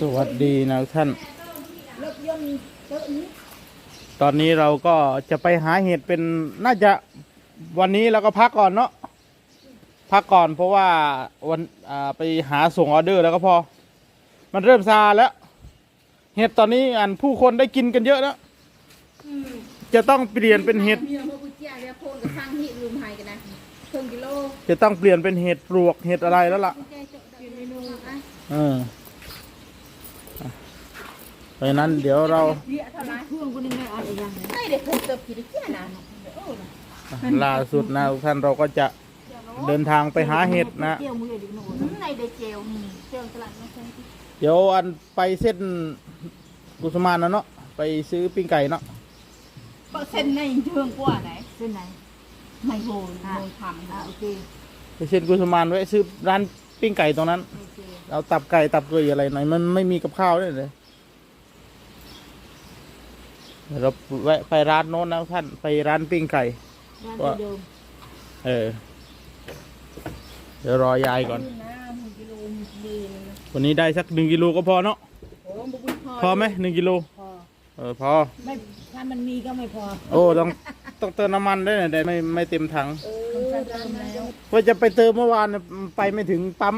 สวัสดีนะท่านรถยนต์เยอะนี้ตอนนี้เราก็จะไปหาเห็ดเป็นน่าจะวันนี้เราก็พักก่อนเนาะพักก่อนเพราะว่าวันอ่าไปหาส่งออเดอร์แล้วก็พอ มันเริ่มซาแล้ว เห็ดตอนนี้อันผู้คนได้กินกันเยอะแล้วจะต้องเปลี่ยนเป็นเห็ดมีพวกกุญแจเรียกโพนกับฟังฮิตรุมไฮกันนะครึ่งกิโลจะต้องเปลี่ยนเป็นเห็ดปลวกเห็ดอะไรแล้วล่ะกุญแจจบได้เมนูอะเออ เพราะฉะนั้นเดี๋ยวเราเยอะเท่าไหร่เครื่องกูนี่ไม่เอาอะไรยังไม่ได้เพิ่มเติมกี่เจ้านะโอ้นะล่าสุดนะทุกท่านเราก็จะเดินทางไปหาเห็ดนะเจียวมือดิหนูในเดเจียวนี่เจียวตลาดไม่ใช่เดี๋ยวอันไปเส้นกุสมานนะเนาะไปซื้อปิ้งไก่เนาะก็เส้นในเชื่องกว่าไหนเส้นไหนไม่โหนโหนทำอะโอเคไปเส้นกุสมานไว้ซื้อร้านปิ้งไก่ตรงนั้นโอเคเอาตับไก่ตับเกยอะไรหน่อยมันไม่มีกับข้าวด้วยเลย เดี๋ยวเราแวะไปร้านโน้นนะท่านไปร้านปิ้งไก่ร้านเดิมเออ เดี๋ยวรอยายก่อน น้ำหนึ่งกิโลมีเลยนะวันนี้ได้สักหนึ่งกิโลก็พอเนาะโอ้บุญพอพอไหมหนึ่งกิโลพอเออพอ ไม่ถ้ามันมีก็ไม่พอโอ้ต้องต้องเติมน้ำมันด้วยนะแต่ไม่ไม่เต็มถัง เออเติมแล้วว่าจะไปเติมเมื่อวานน่ะไปไม่ถึงปั๊ม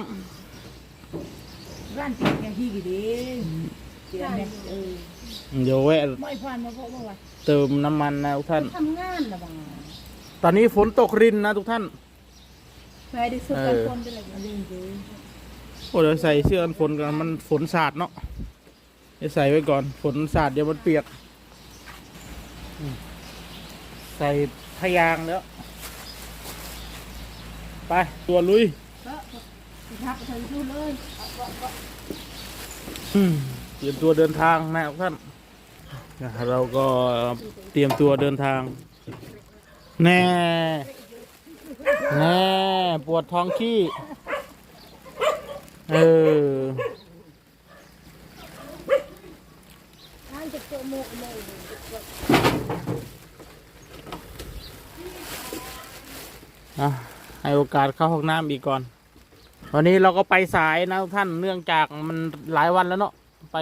ร้านติดอย่างที่กี่ดีเดี๋ยวเนี่ยเออ เดี๋ยวแวะไม่ผ่านมาเพราะว่าเติมน้ำมันนะทุกท่าน ทำงานหรือเปล่าตอนนี้ฝนตกรินนะทุกท่านแม่ได้สุดกันคนเป็นอะไรกันจริงโอ้เดี๋ยวใส่เสื้อกันฝนกันมันฝนสาดเนาะเดี๋ยวใส่ไว้ก่อน ฝนสาดเดี๋ยวมันเปียกอืมใส่พยางแล้ว ไปตัวลุย ก็ทักไปดูเลย อืม เตรียมตัวเดินทางนะทุกท่านเราก็เตรียมตัวเดินทาง แน่แน่ปวดท้องขี้เออให้โอกาสเข้าห้องน้ำอีกก่อน วันนี้เราก็ไปสายนะท่านเนื่องจากมันหลายวันแล้วเนาะ ไป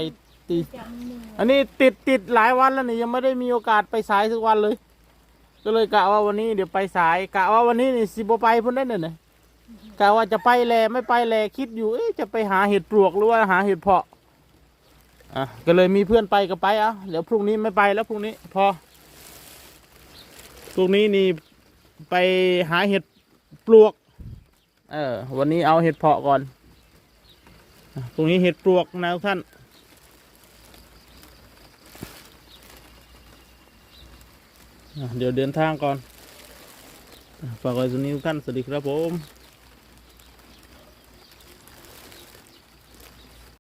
ตีจังหนึ่งอันนี้ติดติดหลายวันแล้วนี่ยังไม่ได้มีโอกาสไปสายสักวันเลย ก็เลยกะว่าวันนี้เดี๋ยวไปสายกะว่าวันนี้นี่สิบไปพุ่นได้เนี่ยนะกะว่าจะไปแลไม่ไปแลคิดอยู่เอ๊ะจะไปหาเห็ดปลวกหรือว่าหาเห็ดเพาะอะก็เลยมีเพื่อนไปก็ไปเอะเดี๋ยวพรุ่งนี้ไม่ไปแล้วพรุ่งนี้พอพรุ่งนี้นี่ไปหาเห็ดปลวก เออ วันนี้เอาเห็ดเพาะก่อนอะพรุ่งนี้เห็ดปลวกนะทุกท่าน อะ เดี๋ยวเดินทางก่อน ฝากไว้ตรงนี้ทุกท่าน สวัสดีครับผม